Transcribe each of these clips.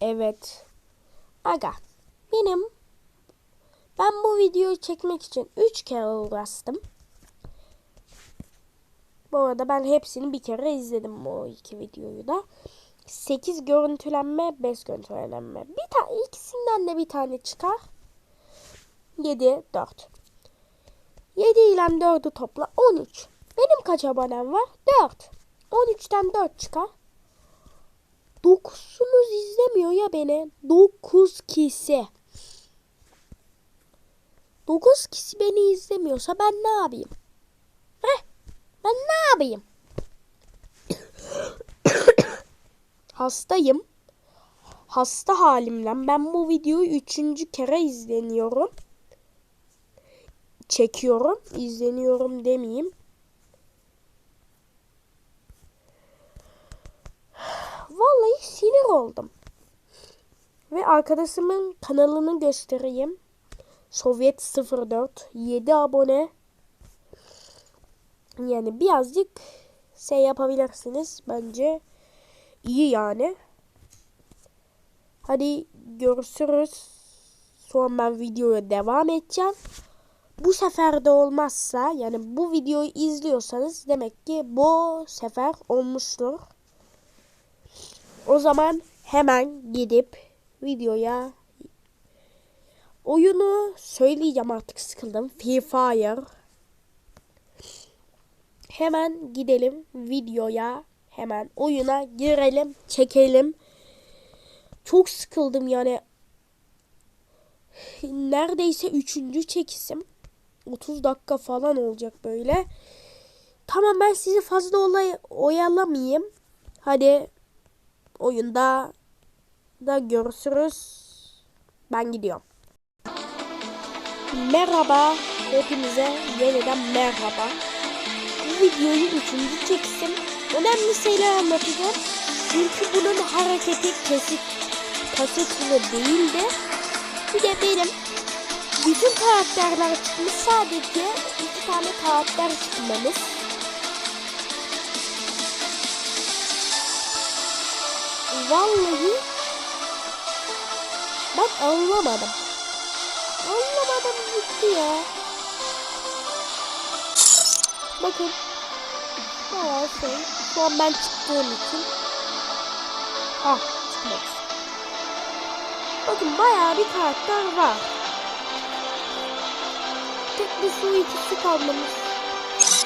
Evet. Aga benim ben bu videoyu çekmek için 3 kere uğraştım. Bu arada ben hepsini bir kere izledim o iki videoyu da. 8 görüntülenme, 5 görüntülenme. Bir tane ikisinden de bir tane çıkar. 7, 4. 7 ile 4'ü topla 13. Benim kaç abonem var? 4. 13'ten 4 çıkar. 9'unuz izlemiyor ya beni. 9 kişi. 9 kişi beni izlemiyorsa ben ne yapayım? Heh, ben ne yapayım? Hastayım. Hasta halimden ben bu videoyu üçüncü kere izleniyorum. Çekiyorum. izleniyorum demeyeyim. Vallahi sinir oldum. Ve arkadaşımın kanalını göstereyim. Sovyet 04 7 abone. Yani birazcık şey yapabilirsiniz bence. iyi yani. Hadi görüşürüz. Sonra ben videoya devam edeceğim. Bu sefer de olmazsa yani bu videoyu izliyorsanız demek ki bu sefer olmuştur. O zaman hemen gidip videoya oyunu söyleyeceğim artık sıkıldım. Free Fire. Hemen gidelim videoya. Hemen oyuna girelim, çekelim. Çok sıkıldım yani. Neredeyse üçüncü çekisim. 30 dakika falan olacak böyle. Tamam ben sizi fazla olay oyalamayayım. Hadi oyunda da görüşürüz. Ben gidiyorum. Merhaba. Hepinize yeniden merhaba. Bu videoyu üçüncü çeksim. Önemli şeyler anlatacağım. Çünkü bunun hareketi kesit kasıtlı değildi. Bir de benim bütün karakterler çıkmış. Sadece iki tane karakter çıkmamış. Vallahi ben anlamadım. Anlamadım gitti ya. Bakın. Bayağı şey. Şu an ben çıktığım için. Ah çıkmadı. Bakın bayağı bir karakter var. Tek bir su ikisi kalmamış.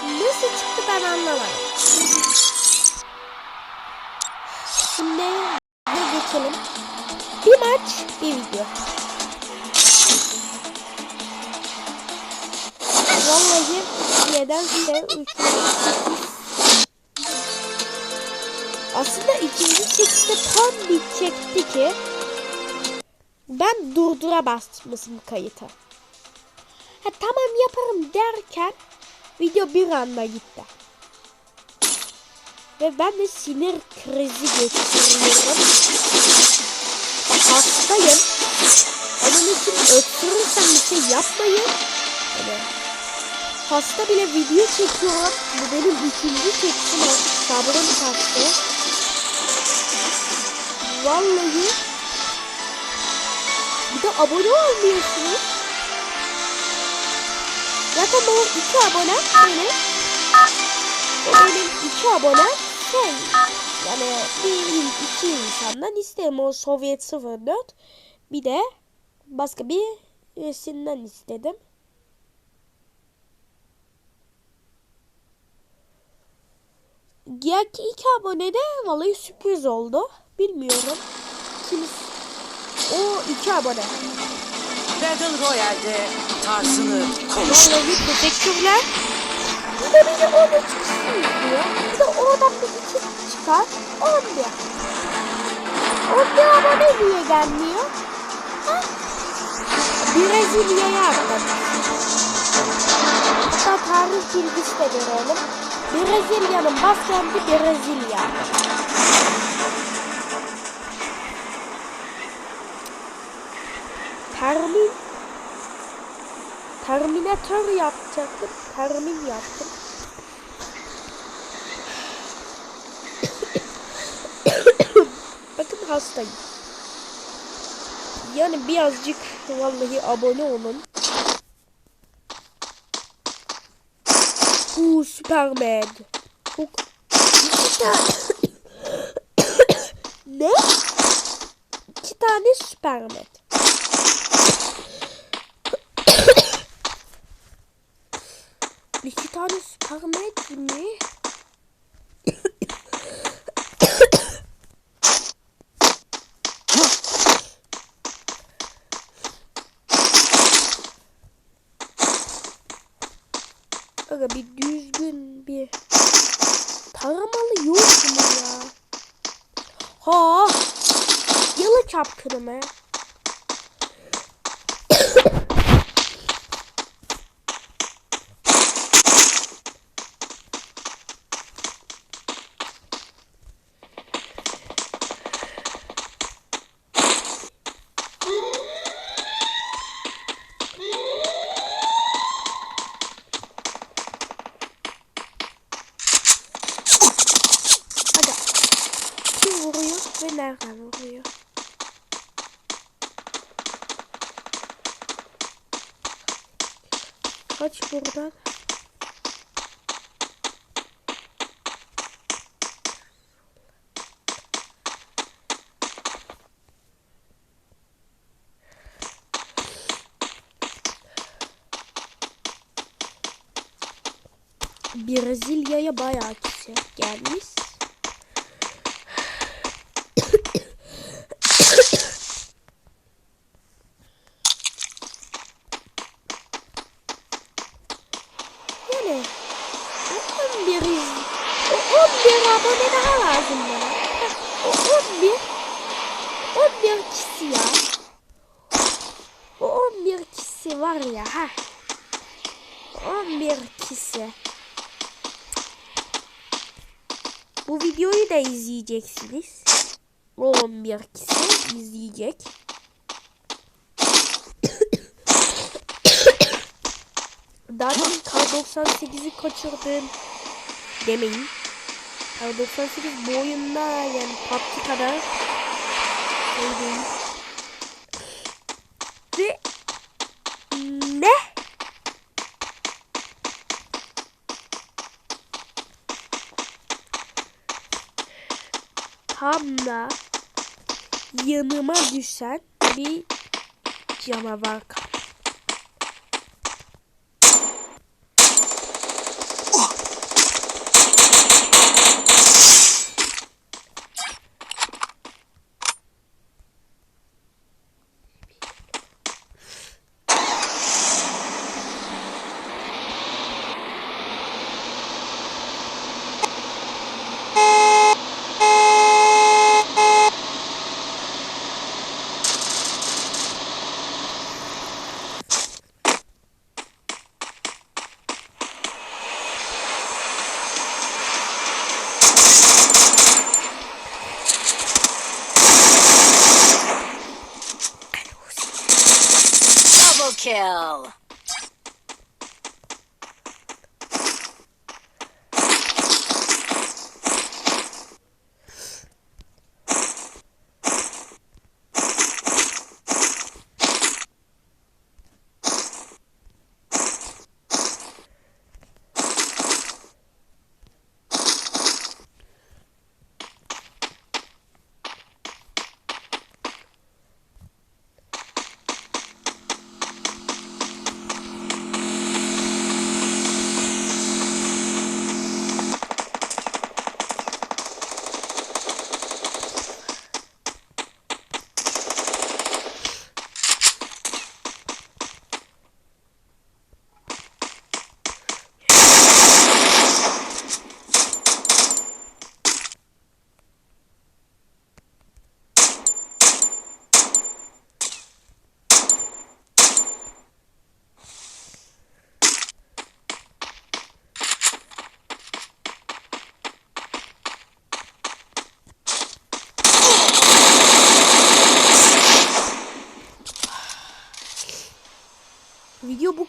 Nasıl çıktı ben anlamadım. Ne geçelim. Bir maç, bir video. Vallahi nedense 3 Aslında ikinci çekişte tam bitecekti ki ben durdura basmışım kayıtı. Ha tamam yaparım derken video bir anda gitti. Ve ben de sinir krizi geçiriyorum. Hastayım. Onun için öksürürsem bir şey yapmayın. Yani hasta bile video çekiyorum. Bu benim üçüncü çekişim artık sabrım taştı. Vallahi bir de abone olmuyorsunuz. Zaten o iki abone benim. O benim iki abone şey yani bir iki insandan istedim o Sovyet 04 bir de başka bir resimden istedim. Diğer iki abone de vallahi sürpriz oldu. Bilmiyorum. Kim? O iki abone. Battle Royale'de tarzını konuş. Vallahi teşekkürler. Bir de beni 13 kişi izliyor. Bir de oradan bir iki çıkar. 11. 11 abone niye gelmiyor? Ha? Brezilya'ya attım. Hatta tarih bilgisi de görelim. Brezilya'nın başkenti Brezilya. Termin Terminator yapacaktım. Termin yaptım. Bakın hastayım. Yani birazcık vallahi abone olun. Uuu Superman. Çok... Ne? İki tane Superman. İki tane Superman mi? Aga bir düzgün bir taramalı yok mu ya? Ha! Yalı çapkını? Aga. Kim vuruyor ve nereden vuruyor? Kaç buradan? Brezilya'ya bayağı kişi gelmiş. Yani o 11 iz- o 11 abone daha lazım bana. Heh, O 11 11 kişi ya. O 11 kişi var ya ha. 11 kişi. Bu videoyu da izleyeceksiniz. O 11 kişi izleyecek. Zaten K98'i kaçırdım demeyin. K98 bu oyunda yani PUBG kadar şey değil. Ve ne? Tam da yanıma düşen bir canavar kaldı. chill.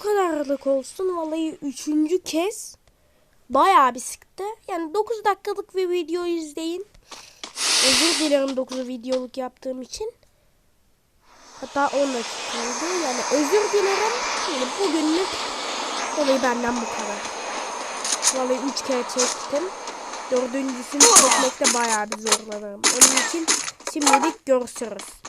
Kadarlık olsun. Vallahi üçüncü kez bayağı bir sıktı. Yani 9 dakikalık bir video izleyin. Özür dilerim 9 videoluk yaptığım için. Hatta 10 dakikaydı. Yani özür dilerim. Yani bugünlük olayı benden bu kadar. Vallahi 3 kere çektim. Dördüncüsünü çekmekte bayağı bir zorlanırım. Onun için şimdilik görüşürüz.